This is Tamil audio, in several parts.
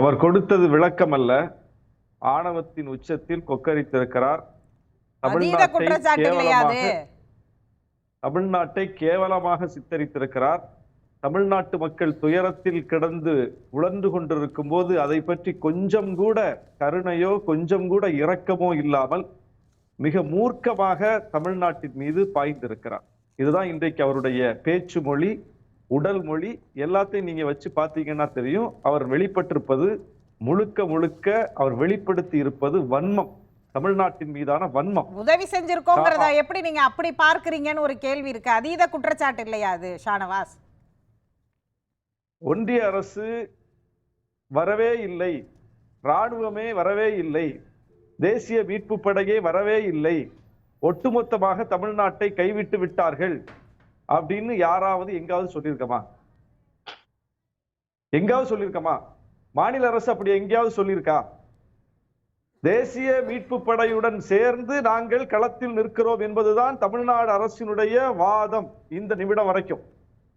அவர் கொடுத்தது விளக்கம் அல்ல ஆணவத்தின் உச்சத்தில் கொக்கரித்திருக்கிறார். தமிழ்நாட்டை தமிழ்நாட்டை கேவலமாக சித்தரித்திருக்கிறார். தமிழ்நாட்டு மக்கள் துயரத்தில் கிடந்து உழன்று கொண்டிருக்கும் போது அதை பற்றி கொஞ்சம் கூட கருணையோ கொஞ்சம் கூட இரக்கமோ இல்லாமல் மிக மூர்க்கமாக தமிழ்நாட்டின் மீது பாய்ந்திருக்கிறார். இதுதான் இன்றைக்கு அவருடைய பேச்சு மொழி. உடல் மொழி எல்லாத்தையும் நீங்க வச்சு பார்த்தீங்கன்னா தெரியும். அவர் வெளிப்பட்டிருப்பது முழுக்க முழுக்க அவர் வெளிப்படுத்தி இருப்பது வன்மம். தமிழ்நாட்டின் மீதான வன்மம். உதவி செஞ்சிருக்கோங்கிறத எப்படி நீங்க அப்படி பார்க்கறீங்கன்னு ஒரு கேள்வி இருக்கு. அதீத குற்றச்சாட்டு இல்லையா அது ஷானவாஸ்? ஒன்றிய அரசு வரவே இல்லை. ராணுவமே வரவே இல்லை. தேசிய மீட்பு படையே வரவே இல்லை. ஒட்டுமொத்தமாக தமிழ்நாட்டை கைவிட்டு விட்டார்கள். அப்படின்னு யாராவது எங்காவது சொல்லியிருக்கமா? எங்காவது சொல்லியிருக்கமா? மாநில அரசு அப்படி எங்கேயாவது சொல்லியிருக்கா? தேசிய மீட்பு படையுடன் சேர்ந்து நாங்கள் களத்தில் நிற்கிறோம் என்பதுதான் தமிழ்நாடு அரசினுடைய வாதம் இந்த நிமிடம் வரைக்கும்.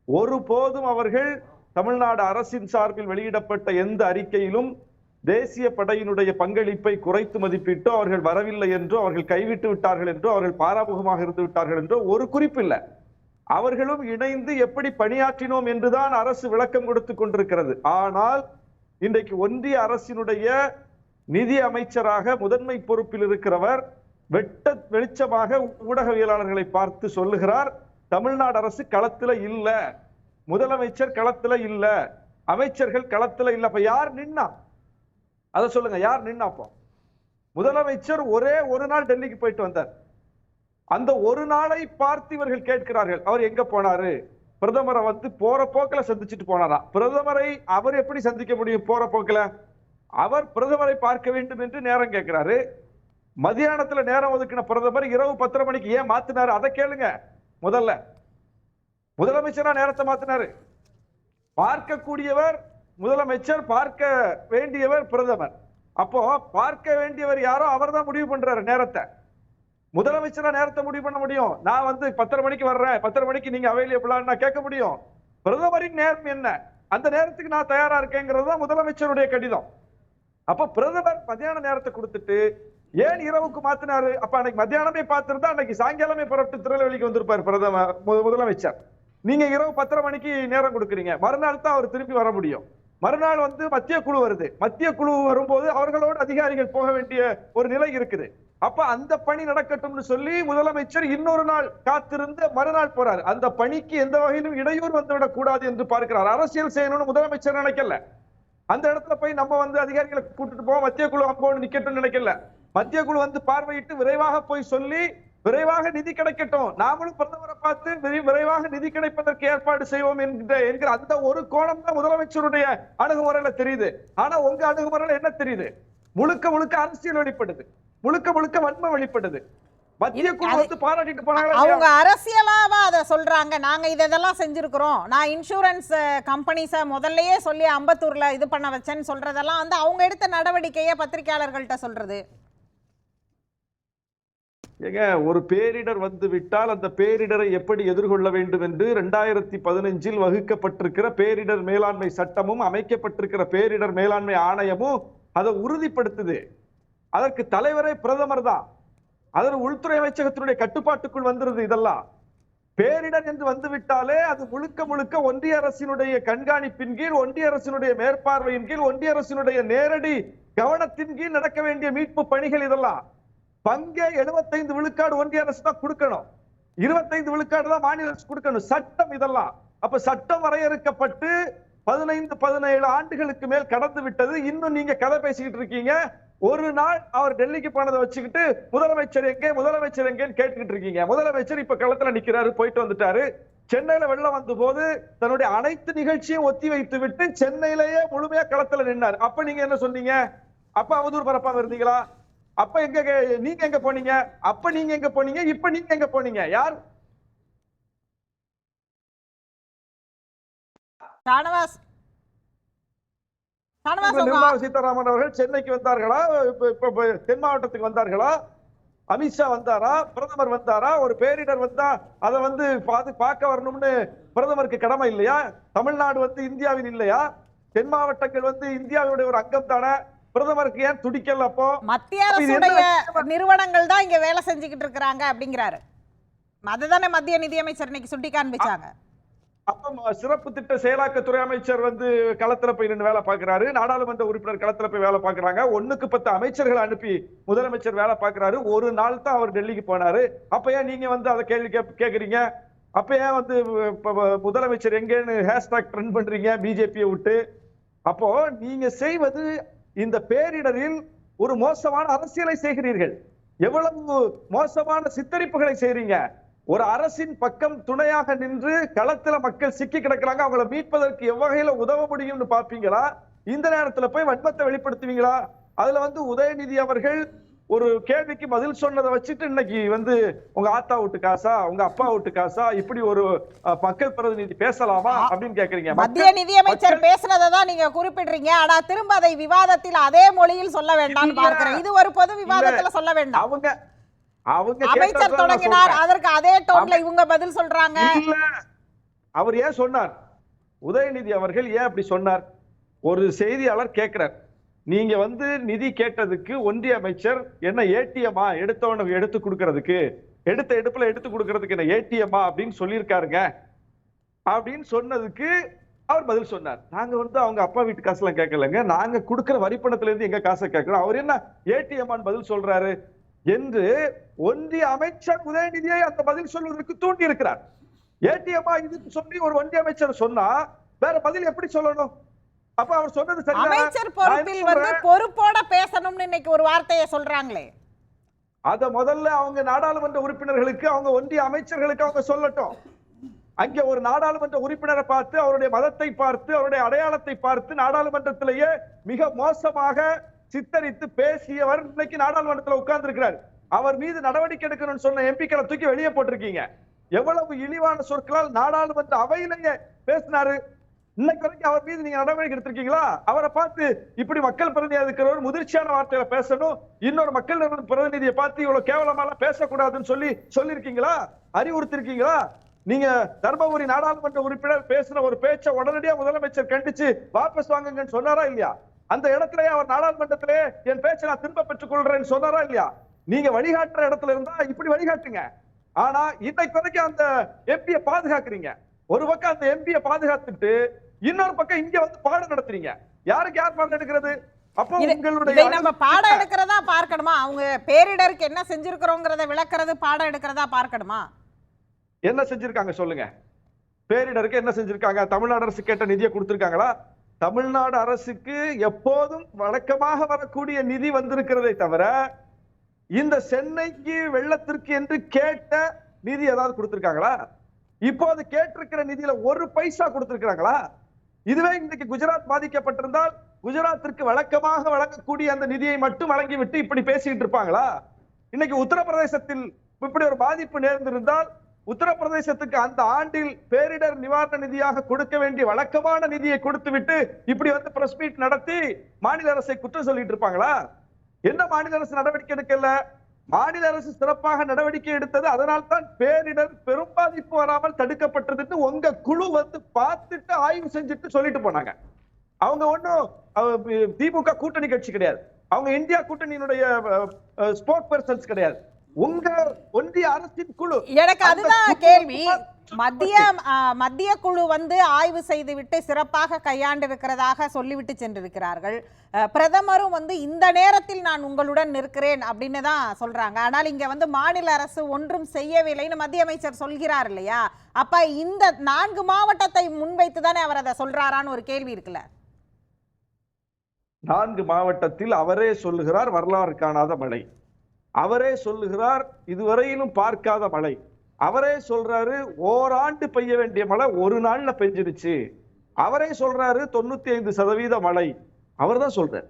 ஒருபோதும் அவர்கள் தமிழ்நாடு அரசின் சார்பில் வெளியிடப்பட்ட எந்த அறிக்கையிலும் தேசிய படையினுடைய பங்களிப்பை குறைத்து மதிப்பிட்டோ அவர்கள் வரவில்லை என்றோ அவர்கள் கைவிட்டு விட்டார்கள் என்றோ அவர்கள் பாராமுகமாக இருந்து விட்டார்கள் என்றோ ஒரு குறிப்பில்லை அவர்களும் இணைந்து எப்படி பணியாற்றினோம் என்றுதான் அரசு விளக்கம் கொடுத்து கொண்டிருக்கிறது. ஆனால் இன்றைக்கு ஒன்றிய அரசினுடைய நிதி அமைச்சராக முதன்மை பொறுப்பில் இருக்கிறவர் வெட்ட வெளிச்சமாக ஊடகவியலாளர்களை பார்த்து சொல்லுகிறார் தமிழ்நாடு அரசு களத்துல இல்ல. முதலமைச்சர் களத்துல இல்ல. அமைச்சர்கள் களத்துல இல்ல. அப்ப யார் நின்னா? அத சொல்லுங்க யார் நின்னாப்போ முதலமைச்சர் ஒரே ஒரு நாள் டெல்லிக்கு போயிட்டு வந்தார். அந்த ஒரு நாளை பார்த்து இவர்கள் கேட்கிறார்கள் அவர் எங்க போனாரு? பிரதமரை வந்து போற போக்கில் சந்திச்சுட்டு போனாரா? பிரதமரை அவர் எப்படி சந்திக்க முடியும் போற போக்கில்? அவர் பிரதமரை பார்க்க வேண்டும் என்று நேரம் கேட்கிறாரு. மதியானத்துல நேரம் ஒதுக்கின பிரதமர் இரவு பத்தரை மணிக்கு ஏன் மாத்தினாரு? அதை கேளுங்க. முதல்ல. முதலமைச்சரா நேரத்தை மாத்தினாரு. பார்க்கக்கூடியவர் முதலமைச்சர் பார்க்க வேண்டியவர் பிரதமர். அப்போ பார்க்க வேண்டியவர் யாரோ அவர் தான் முடிவு பண்றாரு நேரத்தை. முதலமைச்சரா நேரத்தை முடிவு பண்ண முடியும். நான் வந்து பத்தரை மணிக்கு வர்றேன். பத்தரை மணிக்கு நீங்க அவைலபிளா நான் கேட்க முடியும். பிரதமரின் நேரம் என்ன? அந்த நேரத்துக்கு நான் தயாரா இருக்கேங்கிறது தான் முதலமைச்சருடைய கடிதம். அப்ப பிரதமர் மத்தியான நேரத்தை கொடுத்துட்டு ஏன் இரவுக்கு மாத்தினாரு? அப்ப அன்னைக்கு மத்தியானமே பார்த்திருந்தா அன்னைக்கு சாயங்காலமே புறப்பட்டு திருநெல்வேலிக்கு வந்திருப்பார் பிரதமர் மு- முதலமைச்சர். நீங்க இரவு பத்தரை மணிக்கு நேரம் கொடுக்குறீங்க. மறுநாள் தான் அவர் திருப்பி வர முடியும். மறுநாள் வந்து மத்திய குழு வருது. மத்திய குழு வரும்போது அவர்களோடு அதிகாரிகள் போக வேண்டிய ஒரு நிலை இருக்குது. அப்ப அந்த பணி நடக்கட்டும்னு சொல்லி முதலமைச்சர் இன்னொரு நாள் காத்திருந்து மறுநாள் போறாரு. அந்த பணிக்கு எந்த வகையிலும் இடையூறு வந்துவிடக் கூடாது என்று பார்க்கிறார். அரசியல் செய்யணும்னு முதலமைச்சர் நினைக்கல. அந்த இடத்துல போய் நம்ம வந்து அதிகாரிகளை கூட்டிட்டு போவோம். மத்திய குழு அம்போன்னு நிக்கட்டும் நினைக்கல. மத்திய குழு வந்து பார்வையிட்டு விரைவாக போய் சொல்லி விரைவாக நிதி கிடைக்கட்டும். நாமளும் பிரதமரை பார்த்து விரைவாக நிதி கிடைப்பதற்கு ஏற்பாடு செய்வோம் என்கிற என்கிற அந்த ஒரு கோணம் தான் முதலமைச்சருடைய அணுகுமுறையில தெரியுது. ஆனா உங்க அணுகுமுறையில என்ன தெரியுது? முழுக்க முழுக்க அரசியல் வெளிப்படுது. முழுக்க முழுக்க வன்மை வெளிப்படுது. மத்திய குழு வந்து பாராட்டிட்டு இல்லையா? அவங்க அரசியலாவா அதை சொல்றாங்க? நாங்க இதெல்லாம் செஞ்சிருக்கிறோம். நான் இன்சூரன்ஸ் கம்பெனிஸை முதல்லயே சொல்லி அம்பத்தூர்ல இது பண்ண வச்சேன்னு சொல்றதெல்லாம் வந்து அவங்க எடுத்த நடவடிக்கையை பத்திரிகையாளர்கள்ட்ட சொல்றது. ஏங்க ஒரு பேரிடர் வந்து விட்டால் அந்த பேரிடரை எப்படி எதிர்கொள்ள வேண்டும் என்று இரண்டாயிரத்தி பதினஞ்சில் வகுக்கப்பட்டிருக்கிற பேரிடர் மேலாண்மை சட்டமும் அமைக்கப்பட்டிருக்கிற பேரிடர் மேலாண்மை ஆணையமும் அதை உறுதிப்படுத்துது. அதற்கு தலைவரே பிரதமர் தான். அதன் உள்துறை அமைச்சகத்தினுடைய கட்டுப்பாட்டுக்குள் வந்துருது இதெல்லாம். பேரிடர் என்று வந்துவிட்டாலே அது முழுக்க முழுக்க ஒன்றிய அரசினுடைய கண்காணிப்பின் கீழ் ஒன்றிய அரசினுடைய மேற்பார்வையின் கீழ் ஒன்றிய அரசினுடைய நேரடி கவனத்தின் கீழ் நடக்க வேண்டிய மீட்பு பணிகள் இதெல்லாம். பங்கே 75 விழுக்காடு ஒன்றிய அரசு தான் கொடுக்கணும். 25 விழுக்காடு தான் மாநில அரசு கொடுக்கணும். சட்டம் இதெல்லாம். அப்ப சட்டம் வரையறுக்கப்பட்டு பதினைந்து பதினேழு ஆண்டுகளுக்கு மேல் கடந்து விட்டது. இன்னும் நீங்க கதை பேசிக்கிட்டு இருக்கீங்க. ஒரு நாள் அவர் டெல்லிக்கு போனதை வச்சுக்கிட்டு முதலமைச்சர் எங்கே முதலமைச்சர் எங்கேன்னு கேட்டுக்கிட்டு இருக்கீங்க. முதலமைச்சர் இப்ப களத்துல நிக்கிறாரு போயிட்டு வந்துட்டாரு. சென்னையில வெள்ளம் வந்த போது தன்னுடைய அனைத்து நிகழ்ச்சியும் ஒத்தி வைத்து விட்டு சென்னையிலேயே முழுமையா களத்துல நின்னாரு. அப்ப நீங்க என்ன சொன்னீங்க? அப்ப அவதூறு பரப்பாம இருந்தீங்களா? அப்ப எங்க நீங்க எங்க போனீங்க? அப்ப நீங்க எங்க போனீங்க? இப்ப நீங்க எங்க போனீங்க? யார்? ராணவாஸ் நிர்மலா சீதாராமன் அவர்கள் சென்னைக்கு வந்தார்களா? தென் மாவட்டத்துக்கு வந்தார்களா? அமித்ஷா வந்தாரா? பிரதமர் வந்தாரா? ஒரு பேரிடர் வந்தா அதை வந்து பார்க்க வரணும்னு பிரதமருக்கு கடமை இல்லையா? தமிழ்நாடு வந்து இந்தியாவில் இல்லையா? தென் மாவட்டங்கள் வந்து இந்தியாவுடைய ஒரு அங்கம் தானே? பிரதமருக்கு ஏன் துடிக்கல அப்போ? மத்திய அரசுடைய நிறுவனங்கள் தான் இங்க வேலை செஞ்சுக்கிட்டு இருக்கிறாங்க அப்படிங்கிறாரு. அதுதானே மத்திய நிதியமைச்சர் இன்னைக்கு சுட்டி காண்பிச்சாங்க அப்ப சிறப்பு திட்ட செயலாக்கத்துறை அமைச்சர் வந்து களத்துல போய் நின்று வேலை பார்க்கறாரு. நாடாளுமன்ற உறுப்பினர் களத்துல போய் வேலை பார்க்கறாங்க. ஒண்ணுக்கு பத்து அமைச்சர்களை அனுப்பி முதலமைச்சர் வேலை பார்க்கறாரு. ஒரு நாள் தான் அவர் டெல்லிக்கு போனாரு. அப்ப ஏன் நீங்க வந்து அதை கேள்வி கேக்குறீங்க? அப்ப ஏன் வந்து முதலமைச்சர் எங்கன்னு ஹேஷ்டாக் ட்ரெண்ட் பண்றீங்க? பிஜேபியை விட்டு. அப்போ நீங்க செய்வது இந்த பேரிடரில் ஒரு மோசமான அரசியலை செய்கிறீர்கள். எவ்வளவு மோசமான சித்தரிப்புகளை செய்றீங்க? ஒரு அரசின் பக்கம் துணையாக நின்று களத்துல மக்கள் சிக்கி கிடக்குறாங்க அவங்கள மீட்பதற்கு எவ்வகையில உதவ முடியும்னு பாப்பீங்களா? இந்த நேரத்துல போய் வன்மத்தை வெளிப்படுத்துவீங்களா? அதுல வந்து உதயநிதி அவர்கள் ஒரு கேள்விக்கு பதில் சொன்னதை வச்சுட்டு இன்னைக்கு வந்து உங்க ஆத்தா வீட்டு காசா உங்க அப்பா வீட்டு காசா இப்படி ஒரு மக்கள் பிரதிநிதி பேசலாமா அப்படின்னு கேக்குறீங்க. மத்திய நிதியமைச்சர் பேசுனதை தான் நீங்க குறிப்பிடுறீங்க. ஆனா திரும்ப அதை விவாதத்தில் அதே மொழியில் சொல்ல வேண்டாம். பார்க்கிறேன். இது ஒரு பொது விவாதத்துல சொல்ல வேண்டாம். அவங்க அவங்க அமைச்சர் தொடங்கினார். அதற்கு அதே டோன்ல இவங்க பதில் சொல்றாங்க. இல்ல. அவர் ஏன் சொன்னார்? உதயநிதி அவர்கள் ஏன் அப்படி சொன்னார்? ஒரு செய்தியாளர் கேட்கிறார். நீங்க வந்து நிதி கேட்டதுக்கு ஒன்றிய அமைச்சர் என்ன ஏடிஎம்மா எடுத்தவனுக்கு எடுத்து கொடுக்கறதுக்கு எடுத்த எடுப்புல எடுத்து கொடுக்கறதுக்கு என்ன ஏடிஎம்மா அப்படின்னு சொல்லியிருக்காருங்க. அப்படின்னு சொன்னதுக்கு அவர் பதில் சொன்னார். நாங்க வந்து அவங்க அப்பா வீட்டு காசுலாம் கேட்கலங்க. நாங்க கொடுக்கிற வரிப்பணத்துல இருந்து எங்க காசை கேட்கிறோம் அவர் என்ன ஏடிஎம்மான்னு பதில் சொல்றாரு? என்று ஒன்றிய அமைச்சர் உதயநிதியை அந்த பதில் சொல்வதற்கு தூண்டி இருக்கிறார் ஏடிஎம்மா இதுன்னு சொல்லி ஒரு ஒன்றிய அமைச்சர் சொன்னா வேற பதில் எப்படி சொல்லணும் அப்ப அவர் சொன்னது? அமைச்சர் பொறுப்பில் வந்து? பொறுப்போட பேசணும்னு இன்னைக்கு ஒரு வார்த்தையை சொல்றாங்களே அத முதல்ல அவங்க நாடாளுமன்ற உறுப்பினர்களுக்கு அவங்க ஒன்றிய அமைச்சர்களுக்கு அவங்க சொல்லட்டும் அங்க ஒரு நாடாளுமன்ற உறுப்பினரை பார்த்து அவருடைய மதத்தை பார்த்து அவருடைய அடையாளத்தை பார்த்து நாடாளுமன்றத்திலேயே மிக மோசமாக சித்தரித்து பேசியவர் இன்னைக்கு நாடாளுமன்றத்துல உட்கார்ந்து இருக்கிறார் அவர் மீது நடவடிக்கை எடுக்கணும்னு சொன்ன எம்பிக்களை தூக்கி வெளியே போட்டிருக்கீங்க. எவ்வளவு இழிவான சொற்களால் நாடாளுமன்ற அவையிலேயே பேசினாரு. இன்னைக்கு வரைக்கும் அவர் மீது நீங்க நடவடிக்கை எடுத்திருக்கீங்களா? அவரை பார்த்து இப்படி மக்கள் பிரதிநிதி இருக்கிறவர் முதிர்ச்சியான வார்த்தையில பேசணும். இன்னொரு மக்கள் பிரதிநிதியை பார்த்து இவ்வளவு கேவலமாலாம் பேசக்கூடாதுன்னு சொல்லி சொல்லியிருக்கீங்களா? அறிவுறுத்திருக்கீங்களா நீங்க தர்மபுரி நாடாளுமன்ற உறுப்பினர் பேசின ஒரு பேச்சை உடனடியா முதலமைச்சர் கண்டிச்சு வாபஸ் வாங்குங்கன்னு சொன்னாரா இல்லையா? அந்த இடத்திலேயே அவர் நாடாளுமன்றத்திலே என் பேச்சை நான் திரும்ப பெற்றுக் கொள்றேன்னு சொன்னாரா இல்லையா? நீங்க வழிகாட்டுற இடத்துல இருந்தா இப்படி வழிகாட்டுங்க. ஆனா இன்னைக்கு வரைக்கும் அந்த எம்பியை பாதுகாக்கிறீங்க. ஒரு பக்கம் அந்த எம்பியை பாதுகாத்துட்டு இன்னொரு பக்கம் இங்க வந்து பாடம் நடத்துறீங்க. யாருக்கு யார் பாடம் எடுக்கிறது? நம்ம பாடம் எடுக்கிறதா பார்க்கணுமா? அவங்க பேரிடருக்கு என்ன செஞ்சிருக்கிறோங்கிறத விளக்குறது பாடம் எடுக்கிறதா பார்க்கணுமா? என்ன செஞ்சிருக்காங்க சொல்லுங்க. பேரிடருக்கு என்ன செஞ்சிருக்காங்க? தமிழ்நாடு அரசு கேட்ட நிதியை கொடுத்திருக்காங்களா? தமிழ்நாடு அரசுக்கு எப்போதும் வழக்கமாக வரக்கூடிய நிதி வந்திருக்கிறதை தவிர இந்த சென்னைக்கு வெள்ளத்திற்கு என்று கேட்ட நிதி ஏதாவது கொடுத்திருக்காங்களா? இப்போது கேட்டிருக்கிற நிதியில ஒரு பைசா கொடுத்திருக்கிறாங்களா? இதுவே இன்னைக்கு குஜராத் பாதிக்கப்பட்டிருந்தால் குஜராத்திற்கு வழக்கமாக வழங்கக்கூடிய அந்த நிதியை மட்டும் வழங்கிவிட்டு இப்படி பேசிட்டு இருப்பாங்களா? இன்னைக்கு உத்தரப்பிரதேசத்தில் இப்படி ஒரு பாதிப்பு நேர்ந்திருந்தால் உத்தரப்பிரதேசத்துக்கு அந்த ஆண்டில் பேரிடர் நிவாரண நிதியாக கொடுக்க வேண்டிய வழக்கமான நிதியை கொடுத்து விட்டு இப்படி வந்து பிரஸ் மீட் நடத்தி மாநில அரசை குற்றம் சொல்லிட்டு இருப்பாங்களா? என்ன மாநில அரசு நடவடிக்கை எடுக்கல மாநில அரசு சிறப்பாக நடவடிக்கை எடுத்தது அதனால் தான் பேரிடர் பெரும் பாதிப்பு வராமல் தடுக்கப்பட்டதுன்னு உங்க குழு வந்து பார்த்துட்டு ஆய்வு செஞ்சுட்டு சொல்லிட்டு போனாங்க. அவங்க ஒண்ணும் திமுக கூட்டணி கட்சி கிடையாது. அவங்க இந்தியா கூட்டணியினுடைய ஸ்போக் பர்சன்ஸ் கிடையாது. உங்க ஒன்றிய அரசின் குழு. எனக்கு அதுதான் கேள்வி. மத்திய மத்திய குழு வந்து ஆய்வு செய்துவிட்டு சிறப்பாக கையாண்டிருக்கிறதாக சொல்லிவிட்டு சென்றிருக்கிறார்கள். பிரதமரும் வந்து இந்த நேரத்தில் நான் உங்களுடன் நிற்கிறேன் அப்படின்னு தான் சொல்றாங்க. ஆனால் இங்க வந்து மாநில அரசு ஒன்றும் செய்யவில்லைன்னு மத்திய அமைச்சர் சொல்கிறார் இல்லையா? அப்ப இந்த நான்கு மாவட்டத்தை முன்வைத்து தானே அவர் அதை சொல்றாரான்னு ஒரு கேள்வி இருக்குல்ல. நான்கு மாவட்டத்தில் அவரே சொல்லுகிறார் வரலாறு காணாத மழை. அவரே சொல்லுகிறார் இதுவரையிலும் பார்க்காத மழை. அவரே சொல்றாரு ஓராண்டு பெய்ய வேண்டிய மழை ஒரு நாள்ல பெஞ்சிருச்சு அவரே சொல்றாரு தொண்ணூத்தி ஐந்து சதவீத மழை. அவர் தான் சொல்றாரு.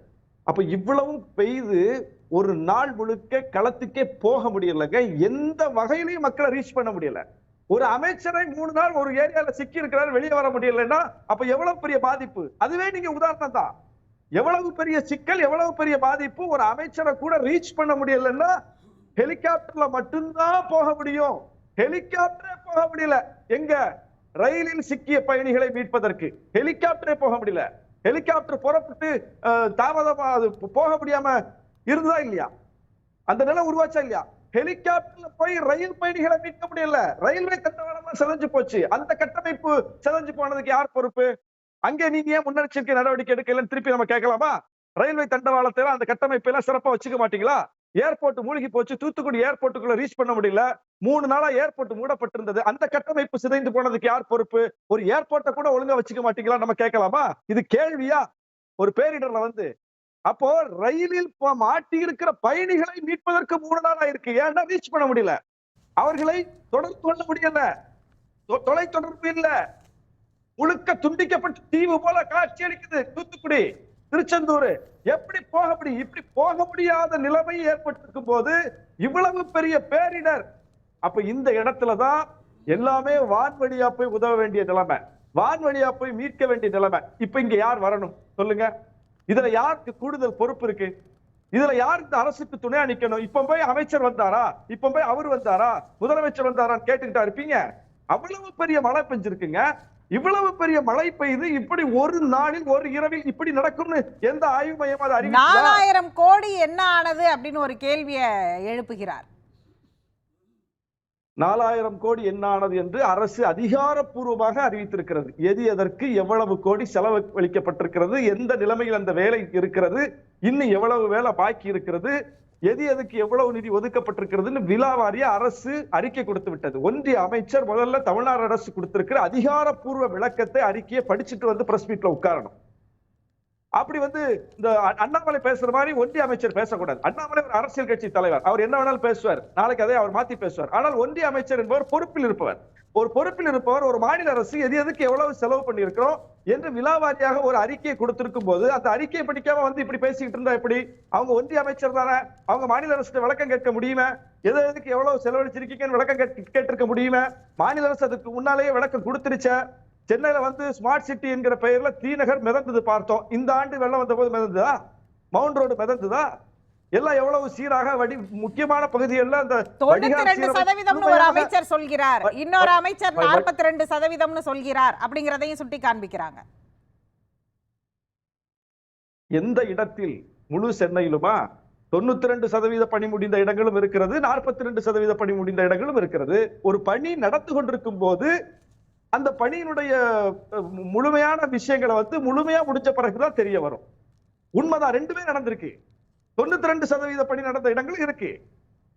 அப்ப இவ்வளவும் பெய்து ஒரு நாள் முழுக்க களத்துக்கே போக முடியலங்க. எந்த வகையிலையும் மக்களை ரீச் பண்ண முடியல. ஒரு அமைச்சரை மூணு நாள் ஒரு ஏரியால சிக்கி இருக்கிறாரு வெளியே வர முடியலன்னா அப்ப எவ்வளவு பெரிய பாதிப்பு? அதுவே நீங்க உதாரணம் தான். எவ்வளவு பெரிய சிக்கல் எவ்வளவு பெரிய பாதிப்பு ஒரு அமைச்சரை கூட ரீச் பண்ண முடியலன்னா ஹெலிகாப்டர்ல மட்டும்தான் போக முடியும். ஹெலிகாப்டரே போக முடியல. எங்க? ரயிலில் சிக்கிய பயணிகளை மீட்பதற்கு. ஹெலிகாப்டரே போக முடியல. ஹெலிகாப்டர் புறப்பட்டு அஹ், தாமதமா அது போக முடியாம இருந்ததா இல்லையா? அந்த நிலை உருவாச்சா இல்லையா? ஹெலிகாப்டர்ல போய் ரயில் பயணிகளை மீட்க முடியல. ரயில்வே தண்டவாளமா சிதைஞ்சு போச்சு. அந்த கட்டமைப்பு சிதைஞ்சு போனதுக்கு யார் பொறுப்பு? அங்கே நீங்க ஏன் முன்னெச்சரிக்கை நடவடிக்கை எடுக்கலன்னு திருப்பி நம்ம கேட்கலாமா? ரயில்வே தண்டவாளத்தை அந்த கட்டமைப்பு எல்லாம் சிறப்பா வச்சுக்க மாட்டீங்களா? ஏர்போர்ட் மூழ்கி போச்சு தூத்துக்குடி ஏர்போர்ட்டுக்குள்ள ரீச் பண்ண முடியல. மூணு நாளா ஏர்போர்ட் மூடப்பட்டிருந்தது. அந்த கட்டமைப்பு சிதைந்து போனதுக்கு யார் பொறுப்பு? ஒரு ஏர்போர்ட்டை கூட ஒழுங்கா வச்சுக்க மாட்டீங்களா நம்ம கேட்கலாமா? இது கேள்வியா? ஒரு பேரிடர்ல வந்து. அப்போ ரயிலில் மாட்டி இருக்கிற பயணிகளை மீட்பதற்கு மூணு நாளா இருக்கு ஏன்னா ரீச் பண்ண முடியல. அவர்களை தொடர்பு கொள்ள முடியல. தொ- தொலை தொடர்பு இல்ல. முழுக்க துண்டிக்கப்பட்டு தீவு போல காட்சி அளிக்குது தூத்துக்குடி திருச்செந்தூர். எப்படி போக முடியும் இப்படி போக முடியாத நிலைமை ஏற்பட்டிருக்கும் போது இவ்வளவு பெரிய பேரிடர். அப்ப இந்த இடத்துலதான் எல்லாமே வான்வழியா போய் உதவ வேண்டிய நிலைமை. வான்வழியா போய் மீட்க வேண்டிய நிலைமை. இப்ப இங்க யார் வரணும்? சொல்லுங்க. இதுல யாருக்கு கூடுதல் பொறுப்பு இருக்கு? இதுல யார் இந்த அரசுக்கு துணையா நிக்கணும் இப்ப போய் அமைச்சர் வந்தாரா? இப்ப போய் அவர் வந்தாரா? முதலமைச்சர் வந்தாரான்னு கேட்டுக்கிட்டா இருப்பீங்க. அவ்வளவு பெரிய மழை பெஞ்சிருக்குங்க. இவ்வளவு பெரிய மழை பெய்து இப்படி ஒரு நாளில் ஒரு இரவில் இப்படி நடக்கும்னு எந்த ஆய்வு மையம்? நாலாயிரம் கோடி என்ன ஆனது அப்படின்னு ஒரு கேள்வியை எழுப்புகிறார். நாலாயிரம் கோடி என்ன ஆனது என்று அரசு அதிகாரப்பூர்வமாக அறிவித்திருக்கிறது. எது எதற்கு எவ்வளவு கோடி செலவழிக்கப்பட்டிருக்கிறது? எந்த நிலைமையில் அந்த வேலை இருக்கிறது? இன்னும் எவ்வளவு வேலை பாக்கி இருக்கிறது? எது எதுக்கு எவ்வளவு நிதி ஒதுக்கப்பட்டிருக்கிறதுன்னு விலாவாரிய அரசு அறிக்கை கொடுத்து விட்டது. ஒன்றிய அமைச்சர் முதல்ல தமிழ்நாடு அரசு கொடுத்திருக்கிற அதிகாரப்பூர்வ விளக்கத்தை அறிக்கையை படிச்சுட்டு வந்து பிரஸ் மீட்ல உட்காரணும். அப்படி வந்து இந்த அண்ணாமலை பேசுற மாதிரி ஒன்றிய அமைச்சர் பேசக்கூடாது. அண்ணாமலை ஒரு அரசியல் கட்சி தலைவர். அவர் என்ன வேணாலும் பேசுவார். நாளைக்கு அதை அவர் மாத்தி பேசுவார். ஆனால் ஒன்றிய அமைச்சர் என்பவர் பொறுப்பில் இருப்பவர். ஒரு பொறுப்பில் இருப்பவர் ஒரு மாநில அரசு எது எதுக்கு எவ்வளவு செலவு பண்ணியிருக்கிறோம் என்று விழாவாரியாக ஒரு அறிக்கையை கொடுத்திருக்கும் போது அந்த அறிக்கையை படிக்காம வந்து இப்படி பேசிக்கிட்டு இருந்தா எப்படி? அவங்க ஒன்றிய அமைச்சர் தானே? அவங்க மாநில அரசு விளக்கம் கேட்க முடியுமா? எது எதுக்கு எவ்வளவு செலவழிச்சிருக்கீங்கன்னு விளக்கம் கேட்டிருக்க முடியுமா? மாநில அரசு அதுக்கு முன்னாலேயே விளக்கம் கொடுத்துருச்சா. சென்னையில வந்து ஸ்மார்ட் சிட்டி என்கிற பெயர்ல தீநகர் மிதந்தது பார்த்தோம். இந்த ஆண்டு வெள்ளம் வந்த போது மிதந்ததா? Mount road மிதந்ததா? எல்லாம் எவ்வளவு சீராக வடி முக்கியமான பகுதிகளில் அந்த சதவீதம்னு ஒரு அமைச்சர் சொல்கிறார். இன்னொரு அமைச்சர் நாற்பத்தி ரெண்டு சதவீதம்னு சொல்கிறார். அப்படிங்கறதையும் சுட்டி காண்பிக்கிறாங்க எந்த இடத்தில்? முழு சென்னையிலுமா? தொண்ணூத்தி ரெண்டு சதவீத பணி முடிந்த இடங்களும் இருக்கிறது. நாற்பத்தி ரெண்டு சதவீத பணி முடிந்த இடங்களும் இருக்கிறது. ஒரு பணி நடந்து கொண்டிருக்கும் போது அந்த பணியினுடைய முழுமையான விஷயங்களை வந்து முழுமையா முடிச்ச பிறகுதான் தெரிய வரும். உண்மைதான் ரெண்டுமே நடந்திருக்கு. தொண்ணூத்தி ரெண்டு சதவீத பணி நடந்த இடங்களும் இருக்கு.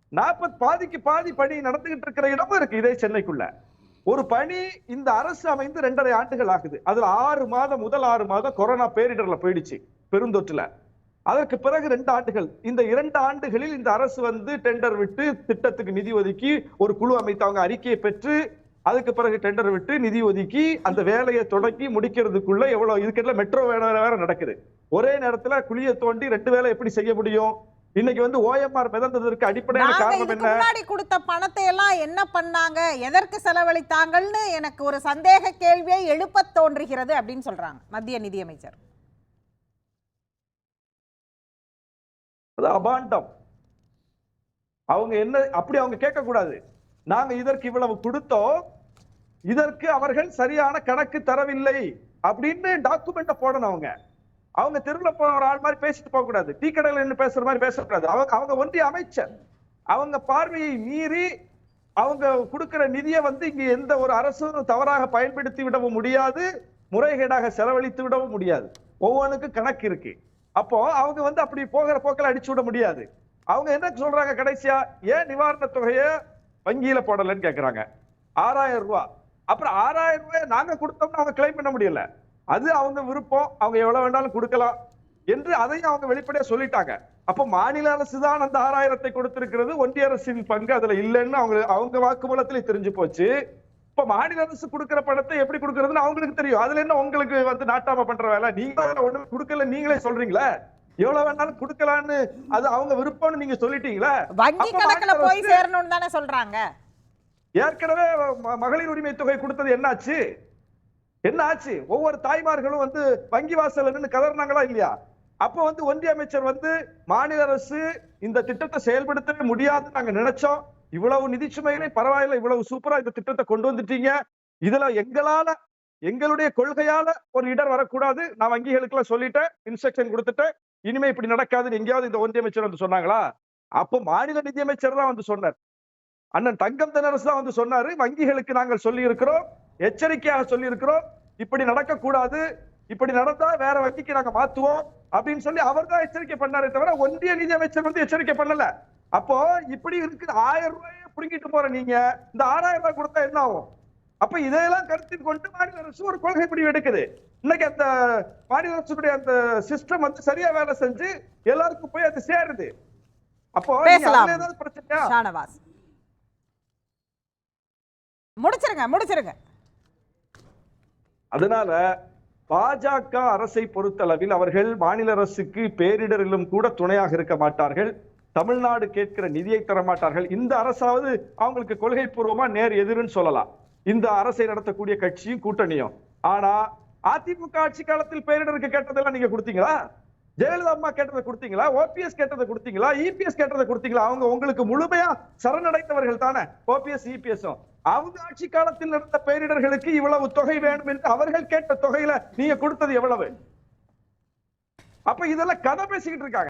நாற்பது பாதிக்கு பாதி பணி நடந்துகிட்டு இருக்கிற இடமும் இருக்கு இதே சென்னைக்குள்ள. ஒரு பணி இந்த அரசு அமைந்து ரெண்டரை ஆண்டுகள் ஆகுது. அதுல ஆறு மாதம் முதல் ஆறு மாதம் கொரோனா பேரிடர்ல போயிடுச்சு பெருந்தொற்றுல. அதற்கு பிறகு ரெண்டு ஆண்டுகள். இந்த இரண்டு ஆண்டுகளில் இந்த அரசு வந்து டெண்டர் விட்டு திட்டத்துக்கு நிதி ஒதுக்கி ஒரு குழு அமைத்து அவங்க அறிக்கையை பெற்று அதுக்கு பிறகு டெண்டர் விட்டு நிதி ஒதுக்கி அந்த வேலையை தொடங்கி முடிக்கிறதுக்குள்ள எவ்வளவு இதுக்கெல்லாம் மெட்ரோ வேலை வேற நடக்குது. ஒரே நேரத்துல குழியை தோண்டி ரெண்டு வேலை எப்படி செய்ய முடியும்? இன்னைக்கு வந்து ஓஎம்ஆர் மிதந்ததற்கு அடிப்படையான காரணம் என்ன? முன்னாடி கொடுத்த பணத்தை எல்லாம் என்ன பண்ணாங்க? எதற்கு செலவழித்தாங்கன்னு எனக்கு ஒரு சந்தேக கேள்வியை எழுப்ப தோன்றுகிறது அப்படின்னு சொல்றாங்க மத்திய நிதியமைச்சர். அது அபாண்டம். அவங்க என்ன அப்படி அவங்க கேட்க கூடாது நாங்க இதற்கு இவ்வளவு கொடுத்தோம் இதற்கு அவர்கள் சரியான கணக்கு தரவில்லை அப்படின்னு டாக்குமெண்ட்டை போடணும் அவங்க. அவங்க தெருவில் போற ஆள் மாதிரி பேசிட்டு போக கூடாது. டீ கடையில் நின்னு பேசுற மாதிரி பேசக்கூடாது. அவங்க அவங்க ஒன்றிய அமைச்சர். அவங்க பார்வையை மீறி அவங்க கொடுக்கிற நிதியை வந்து இங்க எந்த ஒரு அரசும் தவறாக பயன்படுத்தி விடவும் முடியாது முறைகேடாக செலவழித்து விடவும் முடியாது. ஒவ்வொன்றுக்கும் கணக்கு இருக்கு. அப்போ அவங்க வந்து அப்படி போகிற போக்கில் அடிச்சு விட முடியாது. அவங்க என்ன சொல்றாங்க கடைசியா? ஏன் நிவாரண தொகையை வங்கியில போடலன்னு கேக்குறாங்க. ஆறாயிரம் ரூபா. அப்புறம் ஆறாயிரம் ரூபாய் நாங்க கொடுத்தோம்னா அவங்க கிளைம் பண்ண முடியல. அது அவங்க விருப்பம். அவங்க எவ்வளவு வேணாலும் கொடுக்கலாம் என்று அதையும் அவங்க வெளிப்படையா சொல்லிட்டாங்க. அப்ப மாநில அரசு தான் அந்த ஆறாயிரத்தை கொடுத்திருக்கிறது. ஒன்றிய அரசின் பங்கு அதுல இல்லைன்னு அவங்க அவங்க வாக்குமூலத்தில் தெரிஞ்சு போச்சு. இப்ப மாநில அரசு கொடுக்கிற பணத்தை எப்படி கொடுக்கறதுன்னு அவங்களுக்கு தெரியும். அதுல என்ன உங்களுக்கு வந்து நாட்டாம பண்ற வேலை? நீங்க ஒண்ணு கொடுக்கல நீங்களே சொல்றீங்களே? எவ்வளவு வேணாலும் கொடுக்கலான்னு அது அவங்க விருப்பம்னு நீங்க சொல்லிட்டீங்களே? வங்கி கணக்குல போய் சேரணும்னு தானே சொல்றாங்க. ஏற்கனவே மகளிர் உரிமை தொகை கொடுத்தது என்னாச்சு? என்ன ஆச்சு ஒவ்வொரு தாய்மார்களும் வந்து வங்கி வாசல்ல நின்னு கதறினாங்களா இல்லையா? அப்ப வந்து ஒன்றிய அமைச்சர் வந்து மாநில அரசு இந்த திட்டத்தை செயல்படுத்தவே முடியாதுன்னு நாங்க நினைச்சோம். இவ்வளவு நிதி சுமைகளை பரவாயில்ல இவ்வளவு சூப்பரா இந்த திட்டத்தை கொண்டு வந்துட்டீங்க. இதுல எங்களால எங்களுடைய கொள்கையால ஒரு இடர் வரக்கூடாது. நான் வங்கிகளுக்கு எல்லாம் சொல்லிட்டேன் இன்ஸ்ட்ரக்ஷன் கொடுத்துட்டேன். இனிமே இப்படி நடக்காதுன்னு எங்கேயாவது இந்த ஒன்றிய அமைச்சர் வந்து சொன்னாங்களா? அப்போ மாநில நிதியமைச்சர் தான் வந்து சொன்னார். அண்ணன் தங்கம் தென்னரசு தான் வந்து சொன்னாரு. வங்கிகளுக்கு நாங்கள் சொல்லி இருக்கிறோம் எச்சரிக்கையாக சொல்லி இருக்கிறோம் இப்படி நடக்கக்கூடாது. இப்படி நடந்தா வேற வங்கிக்கு நாங்க மாத்துவோம் அப்படின்னு சொல்லி அவர் தான் எச்சரிக்கை பண்ணாரே தவிர ஒன்றிய நிதியமைச்சர் வந்து எச்சரிக்கை பண்ணல. அப்போ இப்படி இருக்கு. ஆயிரம் ரூபாயை புடுங்கிட்டு போற நீங்க. இந்த ஆறாயிரம் ரூபாய் கொடுத்தா என்ன ஆகும்? அப்ப இதையெல்லாம் கருத்தில் கொண்டு மாநில அரசு ஒரு கொள்கை முடிவு எடுக்குது. இன்னைக்கு அந்த மாநில அரசுடைய அந்த சிஸ்டம் வந்து சரியா வேலை செஞ்சு எல்லாருக்கும் போய் அது சேருது. அப்போ ஏதாவது பிரச்சனையா? ஷானவாஸ். முடிச்சிருங்க முடிச்சிருங்க. அதனால பாஜக அரசை பொறுத்தளவில் அவர்கள் மாநில அரசுக்கு பேரிடரிலும் கூட துணையாக இருக்க மாட்டார்கள். தமிழ்நாடு கேட்கிற நிதியை தர மாட்டார்கள் இந்த அரசாவது அவங்களுக்கு கொள்கை பூர்வமா நேர் எதிர்ன்னு சொல்லலாம். இந்த அரசை நடத்தக்கூடிய கட்சியும் கூட்டணியும். ஆனா அதிமுக ஆட்சி காலத்தில் பேரிடருக்கு கேட்டதெல்லாம் நீங்க கொடுத்தீங்களா? ஜெயலலிதா அம்மா கேட்டதை கொடுத்தீங்களா? ஓபிஎஸ் கேட்டதை கொடுத்தீங்களா? இபிஎஸ் கேட்டதை கொடுத்தீங்களா? அவங்க உங்களுக்கு முழுமையா சரணடைந்தவர்கள் தானே. ஓபிஎஸ் இபிஎஸும் அவங்க ஆட்சி காலத்தில் நடந்த பேரிடர்களுக்கு இவ்வளவு தொகை வேணும் என்று அவர்கள் கேட்ட தொகையில நீங்க கொடுத்தது எவ்வளவு? அப்ப இதெல்லாம் கதை பேசிக்கிட்டு இருக்காங்க.